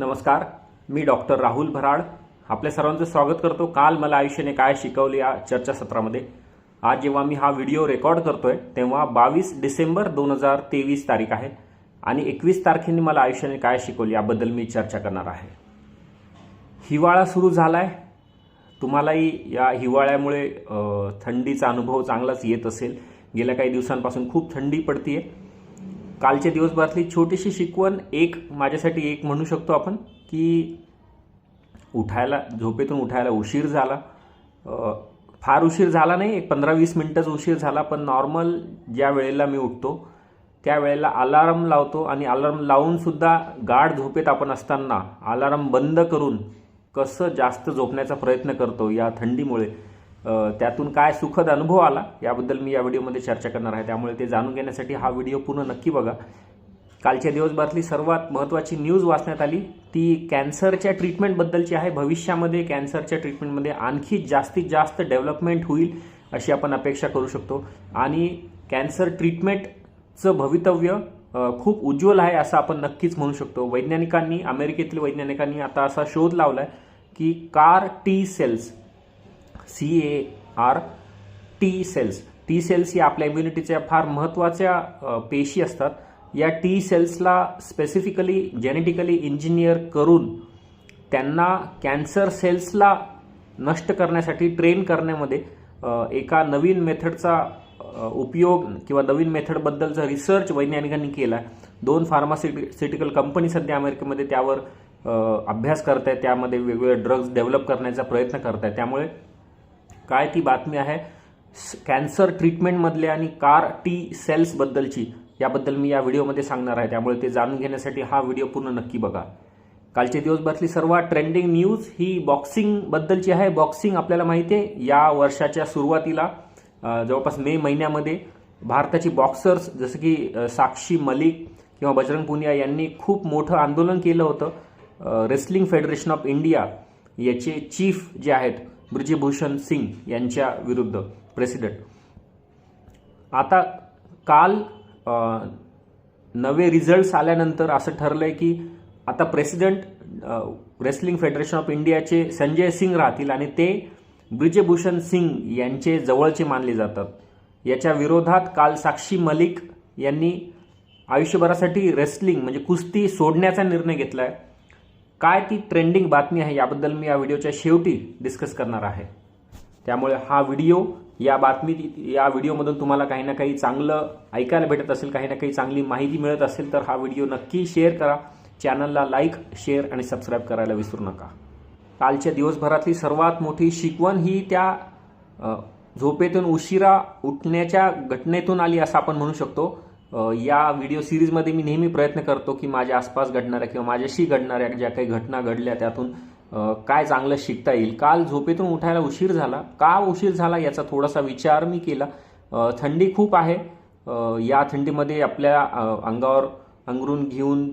नमस्कार मी डॉक्टर राहुल भराड. आपल्या सर्वांचं स्वागत करतो. काल मला आयुष्याने काय शिकवले या चर्चासत्रामध्ये आज जेव्हा मी हा व्हिडिओ रेकॉर्ड करतोय तेव्हा बावीस डिसेंबर दोन हजार तेवीस तारीख आहे आणि एकवीस तारखेने मला आयुष्याने काय शिकवले याबद्दल मी चर्चा करणार आहे. हिवाळा सुरू झालाय. तुम्हालाही या हिवाळ्यामुळे थंडीचा अनुभव चांगलाच येत असेल. गेल्या काही दिवसांपासून खूप थंडी पडतीये. कालच्या दिवसभरातली छोटीशी शिकवण एक माझ्यासाठी एक म्हणू शकतो आपण की उठायला झोपेतून उठायला उशीर झाला. फार उशीर झाला नाही एक पंधरा वीस मिनटंच उशीर झाला पण नॉर्मल ज्या वेळेला मी उठतो त्या वेळेला अलार्म लावतो आणि अलार्म लावूनसुद्धा गाढ झोपेत आपण असताना अलार्म बंद करून कसं जास्त झोपण्याचा प्रयत्न करतो या थंडीमुळे त्यातून काय सुखद अनुभव आला याबद्दल मी या व्हिडिओमध्ये चर्चा करणार आहे. त्यामुळे ते जाणून घेण्यासाठी हा व्हिडिओ पूर्ण नक्की बघा. कालच्या दिवसभरातली सर्वात महत्त्वाची न्यूज वाचण्यात आली. ती कॅन्सरच्या ट्रीटमेंटबद्दलची आहे. भविष्यामध्ये कॅन्सरच्या ट्रीटमेंटमध्ये आणखी जास्तीत जास्त डेव्हलपमेंट होईल अशी आपण अपेक्षा करू शकतो. आणि कॅन्सर ट्रीटमेंटचं भवितव्य खूप उज्ज्वल आहे असं आपण नक्कीच म्हणू शकतो. वैज्ञानिकांनी अमेरिकेतील वैज्ञानिकांनी आता असा शोध लावला आहे की CAR T cells C A R T cells T cells ही आपल्या इम्युनिटीच्या फार महत्त्वाच्या पेशी असतात. या टी सेल्सला स्पेसिफिकली जेनेटिकली इंजिनियर करून त्यांना कॅन्सर सेल्सला नष्ट करण्यासाठी ट्रेन करण्यामध्ये एका नवीन मेथडचा उपयोग किंवा नवीन मेथडबद्दलचा रिसर्च वैज्ञानिकांनी केला दोन फार्मास्युटिकल कंपनी सध्या अमेरिकेमध्ये त्यावर अभ्यास करत आहेत त्यामध्ये वेगवेगळे ड्रग्ज डेव्हलप करण्याचा प्रयत्न करत आहेत त्यामुळे काय ती बातमी आहे? कॅन्सर ट्रीटमेंटमधले आणि कार टी सेल्सबद्दलची याबद्दल मी या व्हिडिओमध्ये सांगणार आहे. त्यामुळे ते जाणून घेण्यासाठी हा व्हिडिओ पूर्ण नक्की बघा. कालच्या दिवसभरातली सर्वात ट्रेंडिंग न्यूज ही बॉक्सिंगबद्दलची आहे. बॉक्सिंग आपल्याला माहिती आहे या वर्षाच्या सुरुवातीला जवळपास मे महिन्यामध्ये भारताची बॉक्सर्स जसं की साक्षी मलिक किंवा बजरंग पुनिया यांनी खूप मोठं आंदोलन केलं होतं. रेसलिंग फेडरेशन ऑफ इंडिया याचे चीफ जे आहेत ब्रिजभूषण सिंग यांच्या विरुद्ध प्रेसिडेंट. आता काल नवे रिझल्ट्स आल्यानंतर असं ठरलंय की आता प्रेसिडेंट रेसलिंग फेडरेशन ऑफ इंडियाचे संजय सिंग राहतील आणि ते ब्रिजभूषण सिंग यांचे जवळचे मानले जातात. याच्या विरोधात काल साक्षी मलिक यांनी आयुष्यभरासाठी रेसलिंग म्हणजे कुस्ती सोडण्याचा निर्णय घेतला आहे काय ती ट्रेंडिंग बातमी आहे याबद्दल मी या व्हिडिओच्या शेवटी डिस्कस करणार आहे. त्यामुळे हा व्हिडिओ या बातमी या व्हिडिओमधून तुम्हाला काही ना काही चांगलं ऐकायला भेटत असेल काही ना काही चांगली माहिती मिळत असेल तर हा व्हिडिओ नक्की शेअर करा. चॅनलला लाईक शेअर आणि सबस्क्राईब करायला विसरू नका. कालच्या दिवसभरातली सर्वात मोठी शिकवण ही त्या झोपेतून उशिरा उठण्याच्या घटनेतून आली असं आपण म्हणू शकतो. या व्हिडिओ सिरीजमध्ये मी नेहमी प्रयत्न करतो की माझ्या आसपास घडणाऱ्या किंवा माझ्याशी घडणाऱ्या ज्या काही घटना घडल्या त्यातून काय चांगलं शिकता येईल. काल झोपेतून उठायला उशीर झाला. का उशीर झाला याचा थोडासा विचार मी केला. थंडी खूप आहे. या थंडीमध्ये आपल्या अंगावर अंगरून घेऊन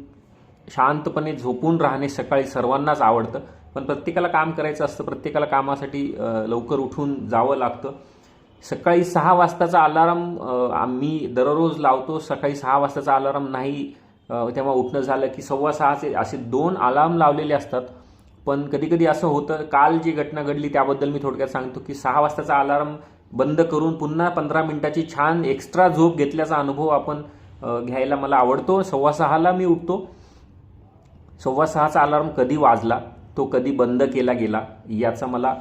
शांतपणे झोपून राहणे सकाळी सर्वांनाच आवडतं. पण प्रत्येकाला काम करायचं असतं. प्रत्येकाला कामासाठी लवकर उठून जावं लागतं. सकाळी सहा वाजताचा अलाराम आम्ही दररोज लावतो. सकाळी सहा वाजताचा अलाराम नाही तेव्हा उठणं झालं की सव्वा सहाचे असे दोन अलार्म लावलेले असतात. पण कधी कधी असं होतं काल जी घटना घडली त्याबद्दल मी थोडक्यात सांगतो की सहा वाजताचा अलार्म बंद करून पुन्हा पंधरा मिनिटाची छान एक्स्ट्रा झोप घेतल्याचा अनुभव आपण घ्यायला मला आवडतो. सव्वा सहाला मी उठतो. सव्वा सहाचा अलार्म कधी वाजला तो कधी बंद केला गेला याचं मला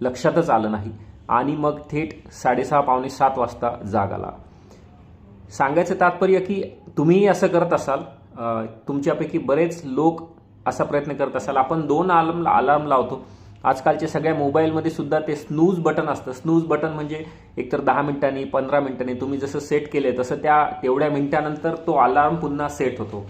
लक्षातच आलं नाही. आणि मग थेट साडेसहा पावणे सात वाजता जाग आला. सांगायचं तात्पर्य की तुम्हीही असं करत असाल तुमच्यापैकी बरेच लोक असा प्रयत्न करत असाल. आपण दोन आलम अलार्म लावतो. आजकालच्या सगळ्या मोबाईलमध्ये सुद्धा ते स्नूज बटन असतं. स्नूज बटन म्हणजे एकतर दहा मिनिटांनी पंधरा मिनिटांनी तुम्ही जसं सेट केले तसं त्या तेवढ्या मिनिटानंतर तो अलार्म पुन्हा सेट होतो.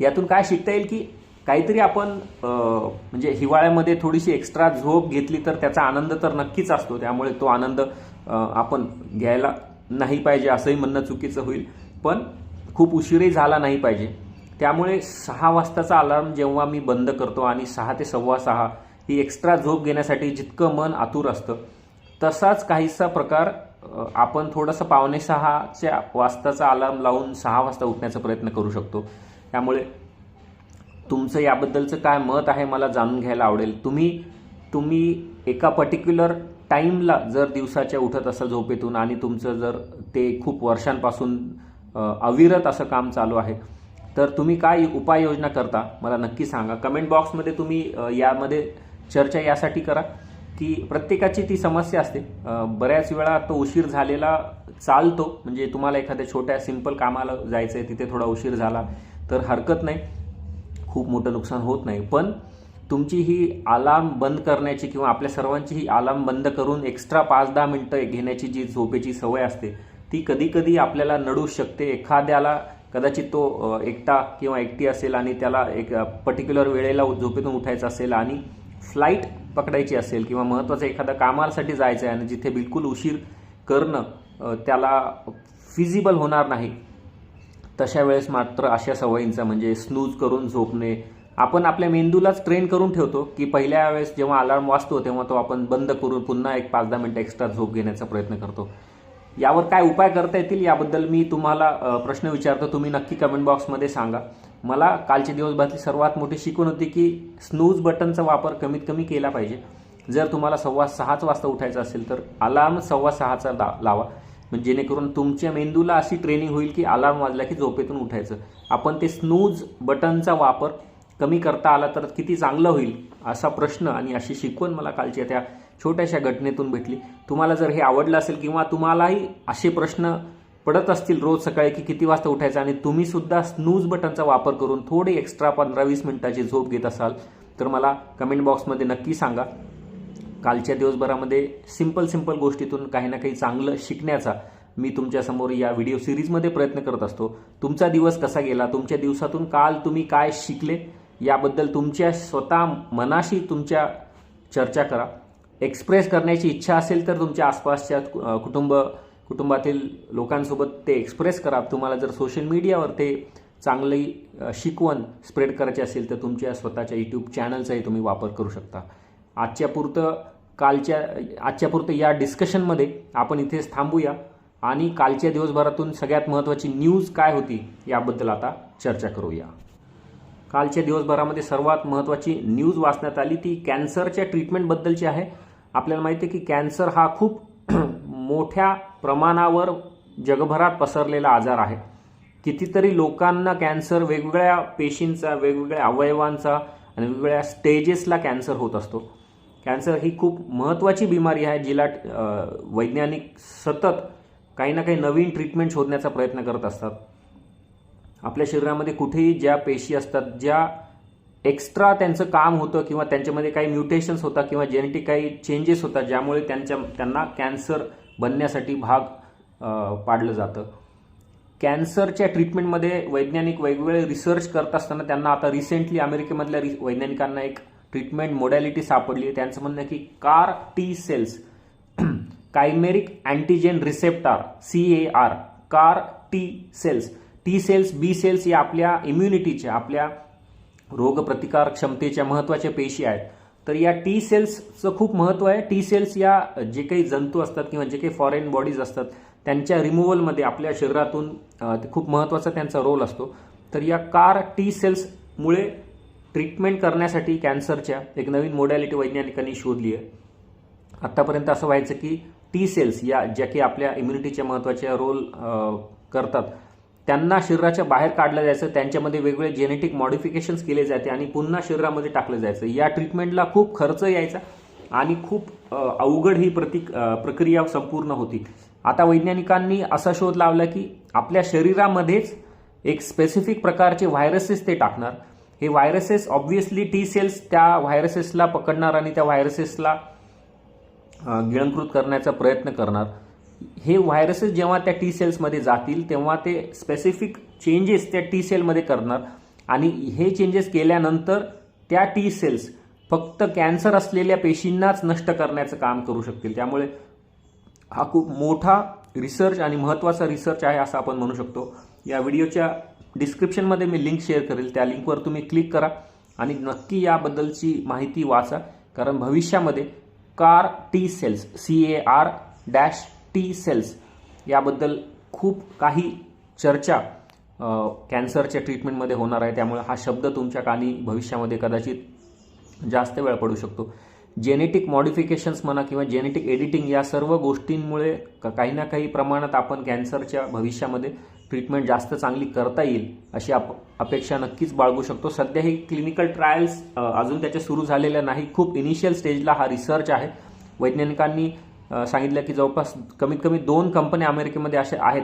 यातून काय शिकता येईल की काहीतरी आपण म्हणजे हिवाळ्यामध्ये थोडीशी एक्स्ट्रा झोप घेतली तर त्याचा आनंद तर नक्कीच असतो. त्यामुळे तो आनंद आपण घ्यायला नाही पाहिजे असंही म्हणणं चुकीचं होईल. पण खूप उशीरही झाला नाही पाहिजे. त्यामुळे सहा वाजताचा अलार्म जेव्हा मी बंद करतो आणि सहा ते सव्वा सहा ही एक्स्ट्रा झोप घेण्यासाठी जितकं मन आतुर असतं तसाच काहीसा प्रकार आपण थोडंसं पावणे सहाच्या वाजताचा अलार्म लावून सहा वाजता उठण्याचा प्रयत्न करू शकतो. त्यामुळे तुमचं याबद्दलचं काय मत आहे मला जाणून घ्यायला आवडेल. तुम्ही तुम्ही एका पर्टिक्युलर टाईमला जर दिवसाच्या उठत असाल झोपेतून आणि तुमचं जर ते खूप वर्षांपासून अविरत असं काम चालू आहे तर तुम्ही काय उपाययोजना करता? मला नक्की सांगा. कमेंट बॉक्समध्ये तुम्ही यामध्ये चर्चा यासाठी करा की प्रत्येकाची ती समस्या असते. बऱ्याच वेळा तो उशीर झालेला चालतो. म्हणजे तुम्हाला एखाद्या छोट्या सिंपल कामाला जायचं आहे तिथे थोडा उशीर झाला तर हरकत नाही. खूप मोठं नुकसान होत नाही. पण तुमची ही आलाम बंद करण्याची किंवा आपल्या सर्वांची ही आलाम बंद करून एक्स्ट्रा पाच दहा मिनटं घेण्याची जी झोपेची सवय असते ती कधी कधी आपल्याला नडू शकते. एखाद्याला कदाचित तो एकटा किंवा एकटी असेल आणि त्याला एक पर्टिक्युलर वेळेला झोपेतून उठायचं असेल आणि फ्लाईट पकडायची असेल किंवा महत्त्वाचं एखाद्या कामासाठी जायचं आहे आणि जिथे बिलकुल उशीर करणं त्याला फिजिबल होणार नाही. तशा वेळेस मात्र अशा सवयींचा म्हणजे स्नूज करून झोपणे. आपण आपल्या मेंदूलाच ट्रेन करून ठेवतो की पहिल्या वेळेस जेव्हा अलार्म वाजतो तेव्हा तो आपण बंद करून पुन्हा एक पाच दहा मिनटं एक्स्ट्रा झोप घेण्याचा प्रयत्न करतो. यावर काय उपाय करता येतील याबद्दल मी तुम्हाला प्रश्न विचारतो. तुम्ही नक्की कमेंट बॉक्समध्ये सांगा. मला कालच्या दिवसभरातली सर्वात मोठी शिकवण होती की स्नूज बटनचा वापर कमीत कमी केला पाहिजे. जर तुम्हाला सव्वा सहाच वाजता उठायचं असेल तर अलार्म सव्वा सहाचा ला लावा. म्हणजे जेणेकरून तुमच्या मेंदूला अशी ट्रेनिंग होईल की अलार्म वाजला की झोपेतून उठायचं. आपण ते स्नूज बटनचा वापर कमी करता आला तर किती चांगलं होईल असा प्रश्न आणि अशी शिकवण मला कालच्या त्या छोट्याशा घटनेतून भेटली. तुम्हाला जर हे आवडलं असेल किंवा तुम्हालाही असे प्रश्न पडत असतील रोज सकाळी की किती वाजता उठायचं आणि तुम्ही सुद्धा स्नूज बटनचा वापर करून थोडी एक्स्ट्रा पंधरा वीस मिनिटाची झोप घेत असाल तर मला कमेंट बॉक्समध्ये नक्की सांगा. कालच्या दिवसभरामध्ये सिंपल सिंपल गोष्टीतून काही ना काही चांगलं शिकण्याचा मी तुमच्यासमोर या व्हिडिओ सिरीजमध्ये प्रयत्न करत असतो. तुमचा दिवस कसा गेला? तुमच्या दिवसातून काल तुम्ही काय शिकले? याबद्दल तुमच्या स्वतः मनाशी तुमच्या चर्चा करा. एक्सप्रेस करण्याची इच्छा असेल तर तुमच्या आसपासच्या कुटुंब कुटुंबातील लोकांसोबत ते एक्सप्रेस करा. तुम्हाला जर सोशल मीडियावर ते चांगली शिकवण स्प्रेड करायची असेल तर तुमच्या स्वतःच्या यूट्यूब चॅनलचाही तुम्ही वापर करू शकता. आजच्यापुरतं कालच्या आजच्यापुरतं या डिस्कशनमध्ये आपण इथेच थांबूया. आणि कालच्या दिवसभरातून सगळ्यात महत्त्वाची न्यूज काय होती याबद्दल आता चर्चा करूया. कालच्या दिवसभरामध्ये सर्वात महत्त्वाची न्यूज वाचण्यात आली ती कॅन्सरच्या ट्रीटमेंटबद्दलची आहे. आपल्याला माहिती आहे की कॅन्सर हा खूप मोठ्या प्रमाणावर जगभरात पसरलेला आजार आहे. कितीतरी लोकांना कॅन्सर वेगवेगळ्या पेशींचा वेगवेगळ्या अवयवांचा आणि वेगवेगळ्या स्टेजेसला कॅन्सर होत असतो. कॅन्सर ही खूप महत्त्वाची बिमारी आहे जिला वैज्ञानिक सतत काही ना काही नवीन ट्रीटमेंट शोधण्याचा प्रयत्न करत असतात. आपल्या शरीरामध्ये कुठेही ज्या पेशी असतात ज्या एक्स्ट्रा त्यांचं काम होतं किंवा त्यांच्यामध्ये काही म्युटेशन्स होतात किंवा जेनेटिक काही चेंजेस होतात ज्यामुळे त्यांच्या त्यांना कॅन्सर बनण्यासाठी भाग पाडलं जातं. कॅन्सरच्या ट्रीटमेंटमध्ये वैज्ञानिक वेगवेगळे रिसर्च करत असताना त्यांना आता रिसेंटली अमेरिकेमधल्या रि वैज्ञानिकांना एक ट्रीटमेंट मोडॅलिटी सापडली आहे. त्यांचं म्हणणं की CAR T cells chimeric antigen receptor C A R CAR T cells T cells B cells या आपल्या इम्युनिटीच्या आपल्या रोगप्रतिकार क्षमतेच्या महत्त्वाच्या पेशी आहेत. तर या टी सेल्सचं खूप महत्त्व आहे. टी सेल्स या जे काही जंतू असतात किंवा जे काही फॉरेन बॉडीज असतात त्यांच्या रिमूव्हलमध्ये आपल्या शरीरातून ते खूप महत्त्वाचा त्यांचा रोल असतो. तर या कार टी सेल्समुळे ट्रीटमेंट करण्यासाठी कॅन्सरच्या एक नवीन मोडॅलिटी वैज्ञानिकांनी शोधली आहे. आत्तापर्यंत असं व्हायचं की टी सेल्स या ज्या की आपल्या इम्युनिटीच्या महत्त्वाच्या रोल करतात त्यांना शरीराच्या बाहेर काढलं जायचं त्यांच्यामध्ये वेगवेगळे जेनेटिक मॉडिफिकेशन्स केले जाते आणि पुन्हा शरीरामध्ये टाकलं जायचं. या ट्रीटमेंटला खूप खर्च यायचा आणि खूप अवघड ही प्रतिक प्रक्रिया संपूर्ण होती. आता वैज्ञानिकांनी असा शोध लावला की आपल्या शरीरामध्येच एक स्पेसिफिक प्रकारचे व्हायरसेस ते टाकणार. हे व्हायरसेस ऑब्व्हियसली टी सेल्स त्या व्हायरसेसला पकडणार आणि त्या व्हायरसेसला गिळंकृत करण्याचा प्रयत्न करणार. हे व्हायरसेस जेव्हा त्या टी सेल्समध्ये जातील तेव्हा ते स्पेसिफिक चेंजेस त्या टी सेलमध्ये करणार. आणि हे चेंजेस केल्यानंतर त्या टी सेल्स फक्त कॅन्सर असलेल्या पेशींनाच नष्ट करण्याचं काम करू शकतील. त्यामुळे हा खूप मोठा रिसर्च आणि महत्त्वाचा रिसर्च आहे असं आपण म्हणू शकतो. या व्हिडिओच्या डिस्क्रिप्शनमध्ये मी लिंक शेअर करेल. त्या लिंकवर तुम्ही क्लिक करा आणि नक्की याबद्दलची माहिती वाचा. कारण भविष्यामध्ये CAR T cells C A R dash T cells याबद्दल खूप काही चर्चा कॅन्सरच्या ट्रीटमेंटमध्ये होणार आहे. त्यामुळे हा शब्द तुमच्या कानी भविष्यामध्ये कदाचित जास्त वेळ पडू शकतो. जेनेटिक मॉडिफिकेशन्स म्हणा किंवा जेनेटिक एडिटिंग या सर्व गोष्टींमुळे क- काही ना काही प्रमाणात आपण कॅन्सरच्या भविष्यामध्ये ट्रीटमेंट जास्त चांगली करता येईल अशी अप अपेक्षा नक्कीच बाळगू शकतो. सध्या ही क्लिनिकल ट्रायल्स अजून त्याच्या सुरू झालेल्या नाही. खूप इनिशियल स्टेजला हा रिसर्च आहे. वैज्ञानिकांनी सांगितलं की जवळपास कमीत कमी दोन कंपन्या अमेरिकेमध्ये अशा आहेत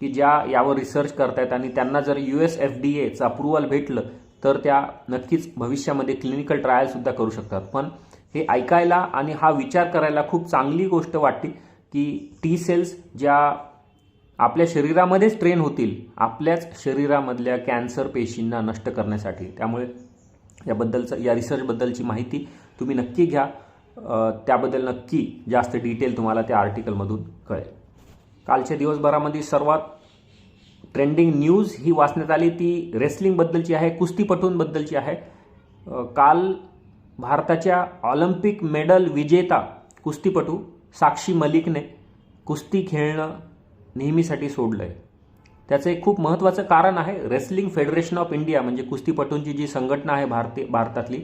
की ज्या यावर रिसर्च करतायत आणि त्यांना जर यू एस एफ डी एचं अप्रुव्हल भेटलं तर त्या नक्कीच भविष्यामध्ये क्लिनिकल ट्रायल सुद्धा करू शकतात. पण हे ऐकायला आणि हा विचार करायला खूप चांगली गोष्ट वाटते की टी सेल्स ज्या आपल्या शरीरामध्येच ट्रेन होतील आपल्याच शरीरामधल्या कॅन्सर पेशींना नष्ट करण्यासाठी. त्यामुळे याबद्दलचं या रिसर्चबद्दलची माहिती तुम्ही नक्की घ्या. त्याबद्दल नक्की जास्त डिटेल तुम्हाला त्या आर्टिकलमधून कळेल. कालच्या दिवसभरामध्ये सर्वात ट्रेंडिंग न्यूज ही वाचण्यात आली. ती रेसलिंगबद्दलची आहे कुस्तीपटूंबद्दलची आहे. काल भारताच्या ऑलिम्पिक मेडल विजेता कुस्तीपटू साक्षी मलिकने कुस्ती खेळणं नेहमीसाठी सोडलं आहे त्याचं एक खूप महत्त्वाचं कारण आहे रेसलिंग फेडरेशन ऑफ इंडिया म्हणजे कुस्तीपटूंची जी संघटना आहे भारती भारतातली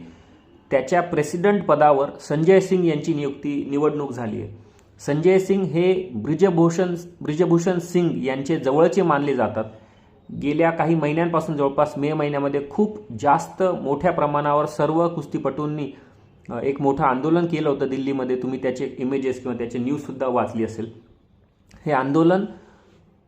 त्याच्या प्रेसिडेंट पदावर संजय सिंग यांची नियुक्ती निवडणूक झाली आहे संजय सिंग हे ब्रिजभूषण ब्रिजभूषण सिंग यांचे जवळचे मानले जातात. गेल्या काही महिन्यांपासून जवळपास मे महिन्यामध्ये खूप जास्त मोठ्या प्रमाणावर सर्व कुस्तीपटूंनी एक मोठं आंदोलन केलं होतं दिल्लीमध्ये. तुम्ही त्याचे इमेजेस किंवा त्याचे न्यूजसुद्धा वाचली असेल. हे आंदोलन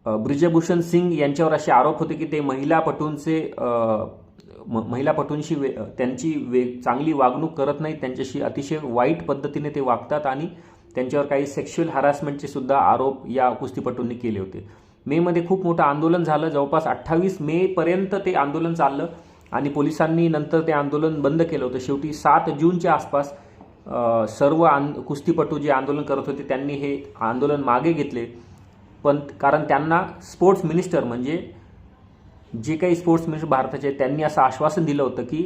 ब्रिजभूषण सिंग यांच्यावर असे आरोप होते की ते महिलापटूंचे म- महिलापटूंशी वे त्यांची वे चांगली वागणूक करत नाहीत. त्यांच्याशी अतिशय वाईट पद्धतीने ते वागतात आणि त्यांच्यावर काही सेक्शुअल हॅरासमेंटचे सुद्धा आरोप या कुस्तीपटूंनी केले होते. मेमध्ये खूप मोठं आंदोलन झालं. जवळपास अठ्ठावीस मेपर्यंत ते आंदोलन चाललं आणि पोलिसांनी नंतर ते आंदोलन बंद केलं होतं. शेवटी सात जूनच्या आसपास सर्व आंद कुस्तीपटू जे आंदोलन करत होते त्यांनी हे आंदोलन मागे घेतले. पण कारण त्यांना स्पोर्ट्स मिनिस्टर म्हणजे जे काही स्पोर्ट्स मिनिस्टर भारताचे आहेत, त्यांनी असं आश्वासन दिलं होतं की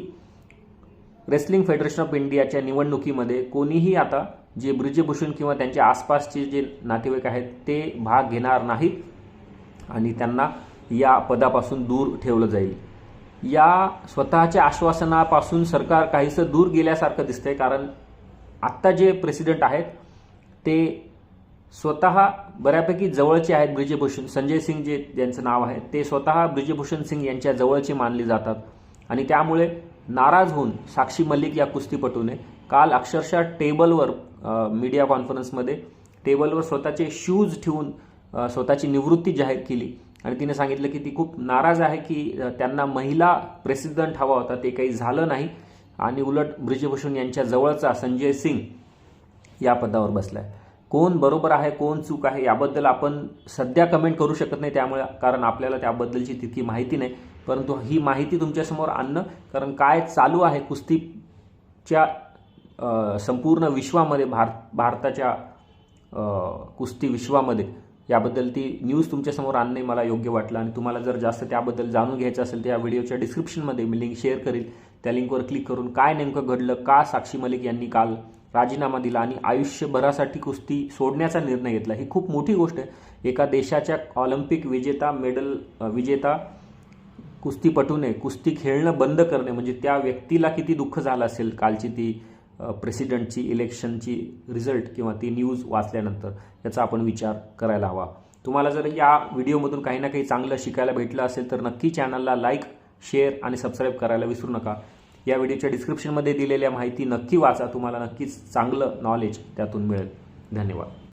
रेसलिंग फेडरेशन ऑफ इंडियाच्या निवडणुकीमध्ये कोणीही आता जे ब्रिजभूषण किंवा त्यांच्या आसपासचे जे नातेवाईक आहेत ते भाग घेणार नाहीत. आणि त्यांना या पदापासून दूर ठेवलं जाईल. या स्वतःच्या आश्वासनापासून सरकार काहीसं दूर गेल्यासारखं दिसतंय कारण आत्ता जे प्रेसिडेंट आहेत ते स्वतः बऱ्यापैकी जवळचे आहेत ब्रिजभूषण. संजय सिंग जे ज्यांचं नाव आहे ते स्वतः ब्रिजभूषण सिंग यांच्या जवळचे मानले जातात. आणि त्यामुळे नाराज होऊन साक्षी मल्लिक या कुस्तीपटूने काल अक्षरशः टेबलवर मीडिया कॉन्फरन्समध्ये टेबलवर स्वतःचे शूज ठेवून स्वतःची निवृत्ती जाहीर केली. आणि तिने सांगितलं की ती खूप नाराज आहे की त्यांना महिला प्रेसिडेंट हवा होता. ते काही झालं नाही. आणि उलट ब्रिजभूषण यांच्या जवळचा संजय सिंग या पदावर बसलाय. कोण बरोबर आहे कोण चूक आहे याबद्दल आपण सध्या कमेंट करू शकत नाही त्यामुळे कारण आपल्याला त्याबद्दलची तितकी माहिती नाही. परंतु ही माहिती तुमच्यासमोर आणणं कारण काय चालू आहे कुस्तीच्या संपूर्ण विश्वामध्ये भार भारताच्या कुस्ती विश्वामध्ये याबद्दल ती न्यूज तुमच्यासमोर आणणे मला योग्य वाटलं. आणि तुम्हाला जर जास्त त्याबद्दल जाणून घ्यायचं असेल तर या व्हिडिओच्या डिस्क्रिप्शनमध्ये मी लिंक शेअर करेल. त्या लिंकवर क्लिक करून काय नेमकं घडलं का साक्षी मलिक यांनी काल राजीनामा दिला आणि आयुष्यभरासाठी कुस्ती सोडण्याचा निर्णय घेतला? ही खूप मोठी गोष्ट आहे. एका देशाच्या ऑलिम्पिक विजेता मेडल विजेता कुस्तीपटूने कुस्ती खेळणं बंद करणे म्हणजे त्या व्यक्तीला किती दुःख झालं असेल कालची ती प्रेसिडेंटची इलेक्शनची रिझल्ट किंवा ती न्यूज वाचल्यानंतर याचा आपण विचार करायला हवा. तुम्हाला जर या व्हिडिओमधून काही ना काही चांगलं शिकायला भेटलं असेल तर नक्की चॅनलला लाईक शेअर आणि सबस्क्राईब करायला विसरू नका. या व्हिडिओच्या डिस्क्रिप्शनमध्ये दिलेल्या माहिती नक्की वाचा. तुम्हाला नक्कीच चांगलं नॉलेज त्यातून मिळेल. धन्यवाद.